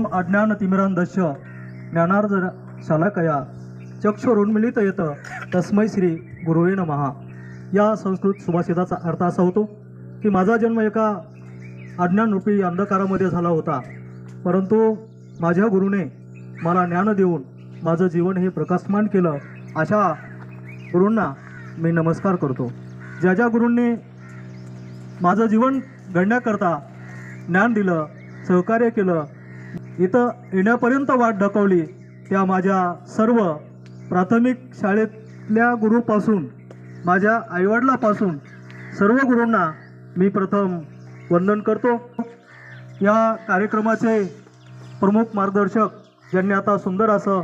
एवं अज्ञान तिमिरांधस्य ज्ञानार्ज शालाकया चक्षुरुन्मिलित येत तस्मै श्री गुरुवे महा या संस्कृत सुभाषिताचा अर्थ असा होतो की माझा जन्म एका अज्ञानरूपी अंधकारामध्ये झाला होता. परंतु माझ्या गुरुने मला ज्ञान देऊन माझं जीवन हे प्रकाशमान केलं अशा गुरूंना मी नमस्कार करतो. ज्या ज्या गुरूंनी माझं जीवन घडण्याकरता ज्ञान दिलं सहकार्य केलं इथं येण्यापर्यंत वाट ढकवली त्या माझ्या सर्व प्राथमिक शाळेतल्या गुरुपासून माझ्या आईवडिलापासून सर्व गुरूंना मी प्रथम वंदन करतो. या कार्यक्रमाचे प्रमुख मार्गदर्शक ज्यांनी आता सुंदर असं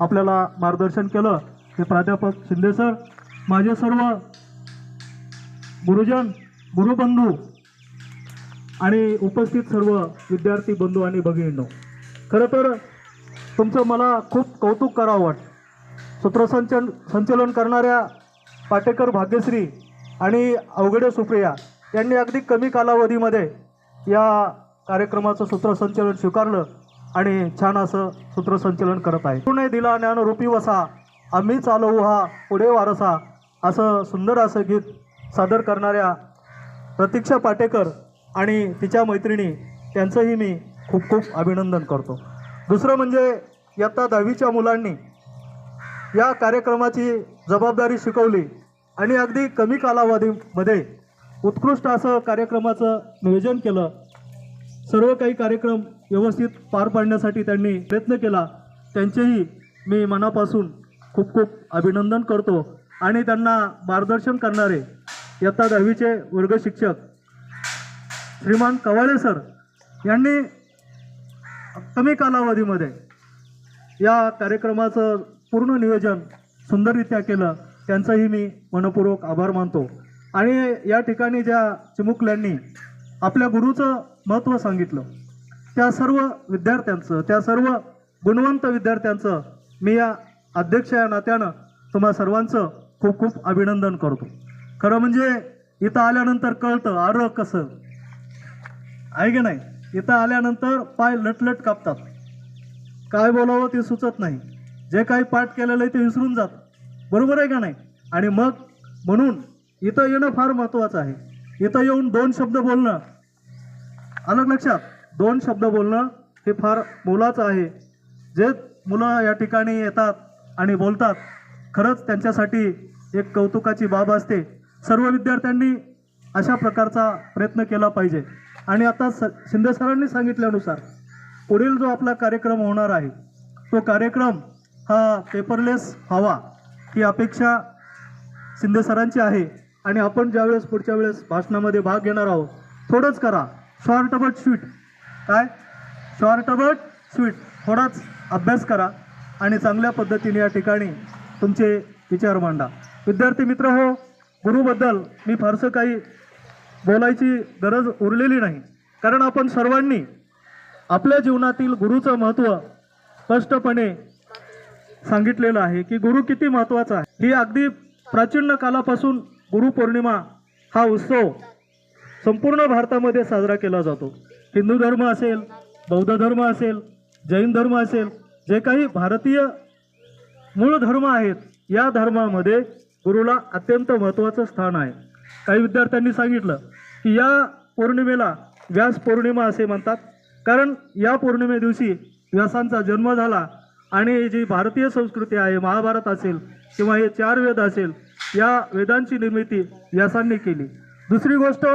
आपल्याला मार्गदर्शन केलं ते प्राध्यापक शिंदे सर माझे सर्व गुरुजन गुरुबंधू आणि उपस्थित सर्व विद्यार्थी बंधू आणि भगिनींनो. खरं तर तुमचं मला खूप कौतुक करावं वाटतं. सूत्रसंचन संचलन करणाऱ्या पाटेकर भाग्यश्री आणि अवघडे सुप्रिया यांनी अगदी कमी कालावधीमध्ये या कार्यक्रमाचं सूत्रसंचलन स्वीकारलं आणि छान असं सूत्रसंचलन करत आहे पुणे दिला ज्ञानरूपी वसा आम्ही चालवू हा पुढे वारसा असं सुंदर असं गीत सादर करणाऱ्या प्रतीक्षा पाटेकर आणि तिच्या मैत्रिणी त्यांचंही मी खूप खूप अभिनंदन करतो. दुसरं म्हणजे इयत्ता दहावीच्या मुलांनी या कार्यक्रमाची जबाबदारी शिकवली आणि अगदी कमी कालावधीमध्ये उत्कृष्ट असं कार्यक्रमाचं नियोजन केलं. सर्व काही कार्यक्रम व्यवस्थित पार पाडण्यासाठी त्यांनी प्रयत्न केला. त्यांचेही मी मनापासून खूप खूप अभिनंदन करतो आणि त्यांना मार्गदर्शन करणारे इयत्ता दहावीचे वर्ग शिक्षक श्रीमान कवाळे सर यांनी कमी कालावधीमध्ये या कार्यक्रमाचं पूर्ण नियोजन सुंदररित्या केलं त्यांचाही मी मनपूर्वक आभार मानतो. आणि या ठिकाणी ज्या चिमुकल्यांनी आपल्या गुरुचं महत्त्व सांगितलं त्या सर्व विद्यार्थ्यांचं त्या सर्व गुणवंत विद्यार्थ्यांचं मी या अध्यक्ष या नात्यानं तुम्हा सर्वांचं खूप खूप अभिनंदन करतो. खरं म्हणजे इथं आल्यानंतर कळतं आरं कसं? आहे की नाही? इथं आल्यानंतर पाय लटलट कापतात. काय बोलावं ते सुचत नाही. जे काही पाठ केलेलं आहे ते विसरून जात. बरोबर आहे का नाही? आणि मग म्हणून इथं येणं फार महत्त्वाचं आहे. इथं येऊन दोन शब्द बोलणं. अलग लक्षात दोन शब्द बोलणं हे फार मोलाचं आहे. जे मुलं या ठिकाणी येतात आणि बोलतात खरंच त्यांच्यासाठी एक कौतुकाची बाब असते. सर्व विद्यार्थ्यांनी अशा प्रकारचा प्रयत्न केला पाहिजे. आणि आता स शिंदे सरांनी सांगितल्यानुसार पुढील जो आपला कार्यक्रम होणार आहे तो कार्यक्रम हा पेपरलेस हवा ही अपेक्षा शिंदे सरांची आहे. आणि आपण ज्यावेळेस पुढच्या वेळेस भाषणामध्ये भाग घेणार आहोत थोडंच करा. शॉर्ट बट स्वीट काय? शॉर्ट बट स्वीट थोडाच अभ्यास करा आणि चांगल्या पद्धतीने या ठिकाणी तुमचे विचार मांडा. विद्यार्थी मित्र हो गुरुबद्दल मी फारसं काही बोलायची गरज उरलेली नाही. कारण आपण सर्वांनी आपल्या जीवनातील गुरुचं महत्त्व स्पष्टपणे सांगितलेलं आहे की गुरु किती महत्त्वाचा आहे. ही अगदी प्राचीन कालापासून गुरुपौर्णिमा हा उत्सव संपूर्ण भारतामध्ये साजरा केला जातो. हिंदू धर्म असेल बौद्ध धर्म असेल जैन धर्म असेल जे काही भारतीय मूळ धर्म आहेत या धर्मामध्ये गुरुला अत्यंत महत्त्वाचं स्थान आहे. काही विद्यार्थ्यांनी सांगितलं या पौर्णिमेला व्यास पौर्णिमा असे म्हणतात. कारण या पौर्णिमे दिवशी व्यासांचा जन्म झाला आणि जी भारतीय संस्कृती आहे महाभारत असेल किंवा हे चार वेद असेल या वेदांची निर्मिती व्यासांनी केली. दुसरी गोष्ट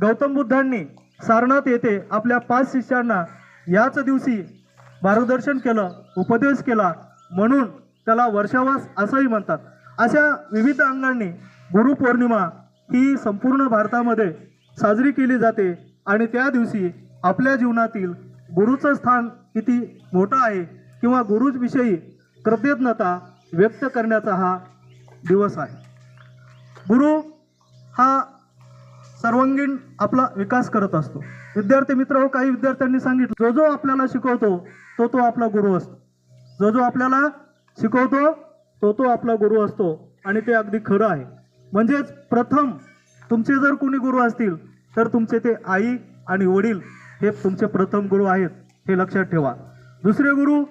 गौतम बुद्धांनी सारनाथ येथे आपल्या पाच शिष्यांना याच दिवशी मार्गदर्शन केलं उपदेश केला म्हणून त्याला वर्षावास असंही म्हणतात. अशा विविध अंगांनी गुरुपौर्णिमा ही संपूर्ण भारतामध्ये साजरी केली जाते आणि त्या दिवशी आपल्या जीवनातील गुरुचं स्थान किती मोठं आहे किंवा गुरुविषयी कृतज्ञता व्यक्त करण्याचा हा दिवस आहे. गुरु हा सर्वांगीण आपला विकास करत असतो. विद्यार्थी मित्र हो काही विद्यार्थ्यांनी सांगितलं जो जो आपल्याला शिकवतो तो तो आपला गुरु असतो. जो जो आपल्याला शिकवतो तो तो आपला गुरु असतो. आणि ते अगदी खरं आहे. म्हणजेच प्रथम तुमचे जर कोणी गुरु असतील तर तुमचे ते आई आणि वडील हे तुमचे प्रथम गुरु आहेत हे लक्षात ठेवा. दुसरे गुरु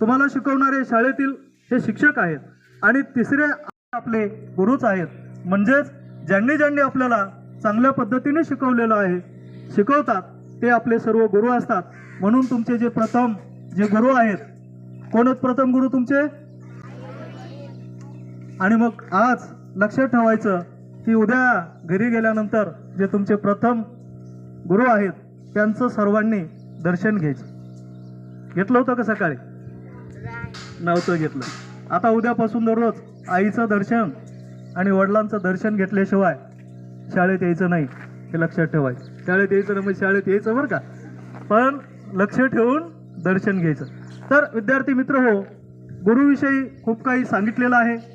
तुम्हाला शिकवणारे शाळेतील हे शिक्षक आहेत आणि तिसरे आपले गुरुच आहेत. म्हणजेच ज्यांनी ज्यांनी आपल्याला चांगल्या पद्धतीने शिकवलेलं आहे शिकवतात ते आपले सर्व गुरु असतात. म्हणून तुमचे जे प्रथम जे गुरु आहेत कोणच प्रथम गुरु तुमचे? आणि मग आज लक्षात ठेवायचं की उद्या घरी गेल्यानंतर जे तुमचे प्रथम गुरु आहेत त्यांचं सर्वांनी दर्शन घ्यायचं. घेतलं होतं का सकाळी? नव्हतं घेतलं. आता उद्यापासून दररोज आईचं दर्शन आणि वडिलांचं दर्शन घेतल्याशिवाय शाळेत यायचं नाही हे लक्षात ठेवायचं. शाळेत यायचं नाही म्हणजे शाळेत यायचं बरं का? पण लक्ष ठेवून दर्शन घ्यायचं. तर विद्यार्थी मित्र हो गुरुविषयी खूप काही सांगितलेलं आहे.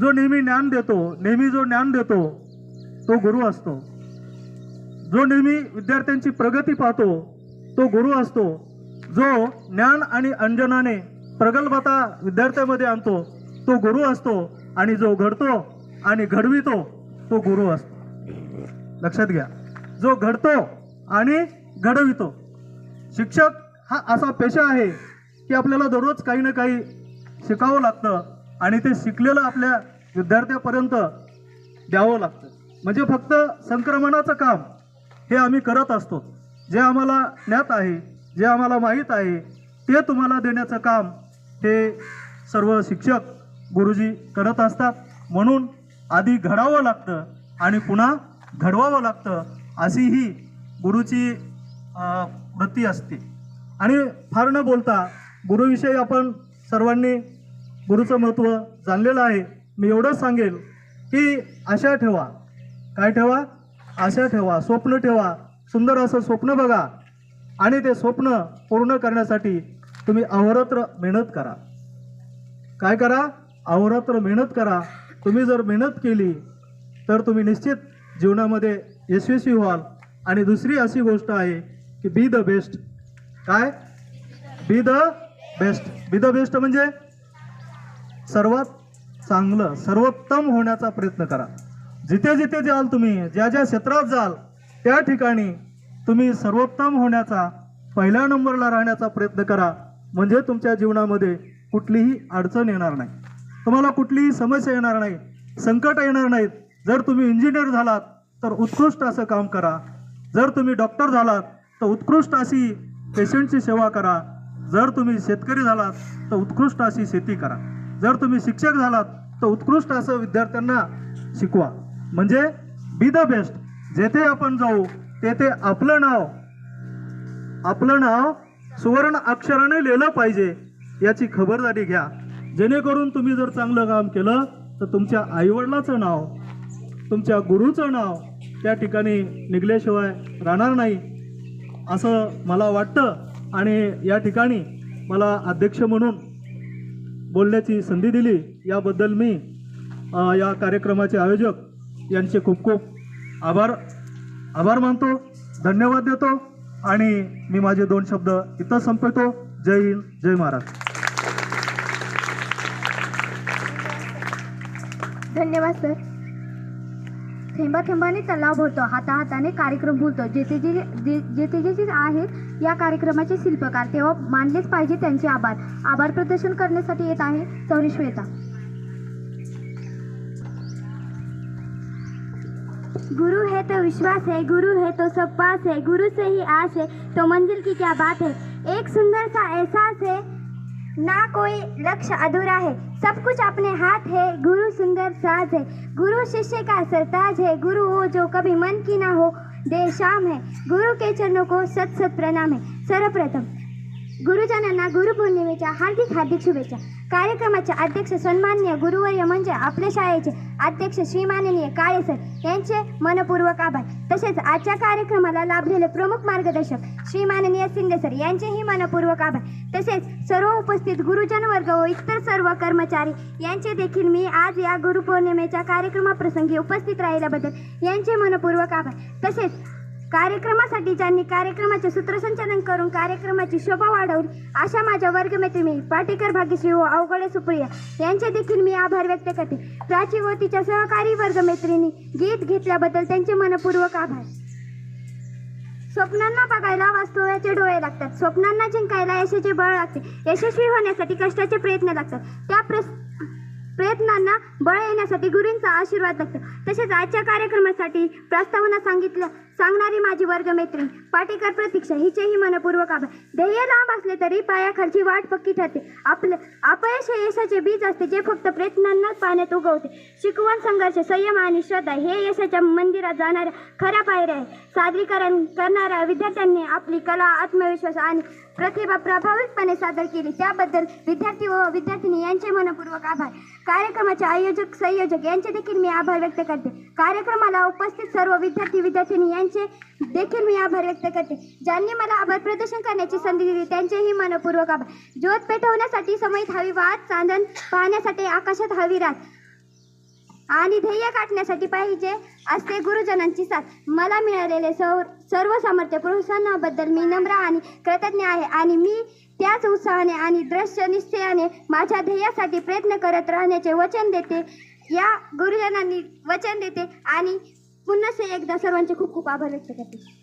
जो नेहमी ज्ञान देतो नेहमी जो ज्ञान देतो तो गुरु असतो. जो नेहमी विद्यार्थ्यांची प्रगती पाहतो तो गुरु असतो. जो ज्ञान आणि अंजनाने प्रगल्भता विद्यार्थ्यामध्ये आणतो तो गुरु असतो. आणि जो घडतो आणि घडवितो तो गुरु असतो. लक्षात घ्या. जो घडतो आणि घडवितो. शिक्षक हा असा पेशा आहे की आपल्याला दररोज काही ना काही शिकावं लागतं. आणि ते शिकलेलं आपल्या विद्यार्थ्यापर्यंत द्यावं लागतं. म्हणजे फक्त संक्रमणाचं काम हे आम्ही करत असतो. जे आम्हाला ज्ञात आहे जे आम्हाला माहीत आहे ते तुम्हाला देण्याचं काम हे सर्व शिक्षक गुरुजी करत असतात. म्हणून आधी घडावं लागतं आणि पुन्हा घडवावं लागतं अशी ही गुरुची वृत्ती असते. आणि फार न बोलता गुरुविषयी आपण सर्वांनी गुरुचं महत्त्व जाणलेलं आहे. मी एवढंच सांगेल की आशा ठेवा. काय ठेवा? आशा ठेवा. स्वप्न ठेवा. सुंदर असं स्वप्न बघा. आणि ते स्वप्न पूर्ण करण्यासाठी तुम्ही अहोरात्र मेहनत करा. काय करा? अहोरात्र मेहनत करा. तुम्ही जर मेहनत केली तर तुम्ही निश्चित जीवनामध्ये यशस्वी व्हाल. आणि दुसरी अशी गोष्ट आहे की बी द बेस्ट काय? Be the best be the best म्हणजे? सर्वात चांगलं सर्वोत्तम होण्याचा प्रयत्न करा. जिथे जिथे जाल तुम्ही ज्या ज्या क्षेत्रात जाल त्या ठिकाणी तुम्ही सर्वोत्तम होण्याचा पहिल्या नंबरला राहण्याचा प्रयत्न करा. म्हणजे तुमच्या जीवनामध्ये कुठलीही अडचण येणार नाही. तुम्हाला कुठलीही समस्या येणार नाही संकट येणार नाहीत. जर तुम्ही इंजिनियर झालात तर उत्कृष्ट असं काम करा. जर तुम्ही डॉक्टर झालात तर उत्कृष्ट अशी पेशंटची सेवा करा. जर तुम्ही शेतकरी झालात तर उत्कृष्ट अशी शेती करा. जर तुम्ही शिक्षक झालात तर उत्कृष्ट असं विद्यार्थ्यांना शिकवा. म्हणजे बी द बेस्ट जेथे आपण जाऊ तेथे आपलं नाव आपलं नाव सुवर्ण अक्षराने लिहिलं पाहिजे याची खबरदारी घ्या. जेणेकरून तुम्ही जर चांगलं काम केलं तर तुमच्या आईवडिलाचं नाव तुमच्या गुरुचं नाव त्या ठिकाणी निघल्याशिवाय राहणार नाही असं मला वाटतं. आणि या ठिकाणी मला अध्यक्ष म्हणून बोलण्याची संधी दिली. याबद्दल मी या कार्यक्रमाचे आयोजक यांचे खूप खूप आभार. आभार मानतो धन्यवाद देतो आणि मी माझे दोन शब्द इथं संपवतो. जय हिंद जय महाराष्ट्र. धन्यवाद सर. थेंबा थेंबाने तलाव भरतो हाता हाताने कार्यक्रम बोलतो जेथे जे जे- जेथे जे जे आहेत या कार्यक्रमाचे शिल्पकार तेव्हा मानलेच आभार. आभार प्रदर्शन करण्यासाठी येत आहे सौरी श्वेता. गुरु है तो विश्वास है, गुरु है तो सब पास है, गुरु से ही आस है तो मंजिल की क्या बात है? एक सुंदर सा एहसास है, ना कोई लक्ष्य अधूरा है, सब कुछ अपने हाथ है, गुरु सुंदर साज है, गुरु शिष्य का सरताज है, गुरु वो जो कभी मन की ना हो देर शाम है। गुरु के चरणों को सत सत प्रणाम है। सर्वप्रथम गुरुजनांना गुरुपौर्णिमेच्या हार्दिक हार्दिक शुभेच्छा। कार्यक्रमाचे अध्यक्ष सन्मान्य गुरुवर्य म्हणजे आपल्या शाळेचे अध्यक्ष श्रीमाननीय काळे सर। यांचे मनपूर्वक आभार. तसेच आजच्या कार्यक्रमाला लाभलेले प्रमुख मार्गदर्शक श्री माननीय शिंदे सर यांचेही मनपूर्वक आभार. तसेच सर्व उपस्थित गुरुजन वर्ग व इतर सर्व कर्मचारी यांचे देखील मी आज या गुरुपौर्णिमेच्या कार्यक्रमाप्रसंगी उपस्थित राहिल्याबद्दल यांचे मनपूर्वक आभार. तसेच कार्यक्रमासाठी ज्यांनी कार्यक्रमाचे सूत्रसंचालन करून कार्यक्रमाची शोभा वाढवली अशा माझ्या वर्गमैत्रिणी पाटेकर भाग्यश्री व अवघडे सुप्रिया यांचे देखील मी आभार व्यक्त करते. प्राची व तिच्या सहकारी वर्गमैत्रिणी गीत घेतल्याबद्दल त्यांचे मनपूर्वक आभार. स्वप्नांना बघायला वास्तव्याचे डोळे लागतात. स्वप्नांना जिंकायला यशाचे बळ लागते. यशस्वी होण्यासाठी कष्टाचे प्रयत्न लागतात. त्या प्रस प्रयत्नांना बळ येण्यासाठी गुरूंचा आशीर्वाद लागतो तसेच आजच्या कार्यक्रमासाठी प्रस्तावना सांगितलं सांगणारी माझी वर्गमैत्रीण पाटेकर प्रतीक्षा हिचेही मनपूर्वक आभार. ध्येय लांब असले तरी पायाखालची वाट पक्की ठरते. आपलं अपयश हे यशाचे बीज असते जे फक्त प्रयत्नांनाच पाण्यात उगवते. शिकवण संघर्ष संयम आणि श्रद्धा हे यशाच्या मंदिरात जाणाऱ्या खऱ्या पायऱ्या आहे सादरीकरण करणाऱ्या विद्यार्थ्यांनी आपली कला आत्मविश्वास आणि प्रतिभा प्रभावितपणे सादर केली. त्याबद्दल विद्यार्थी व विद्यार्थिनी यांचे मनपूर्वक आभार. कार्यक्रमाचे आयोजक संयोजक यांचे देखील मी आभार व्यक्त करते. कार्यक्रमाला उपस्थित सर्व विद्यार्थी विद्यार्थिनी यांचे देखील मी आभार व्यक्त करते. ज्यांनी मला आभार प्रदर्शन करण्याची संधी दिली त्यांचेही मनपूर्वक आभार. ज्योत पेटवण्यासाठी समयीत हवी वाद चांदण पाहण्यासाठी आकाशात हवी रात. आणि ध्येय गाठण्यासाठी पाहिजे असते गुरुजनांची साथ मला मिळालेले सौ सर्व सामर्थ्य प्रोत्साहनाबद्दल मी नम्र आणि कृतज्ञ आहे. आणि मी त्याच उत्साहाने आणि दृश्य निश्चयाने माझ्या ध्येयासाठी प्रयत्न करत राहण्याचे वचन देते. या गुरुजनांनी वचन देते. आणि पुन्हा एकदा सर्वांचे खूप खूप आभार व्यक्त करते.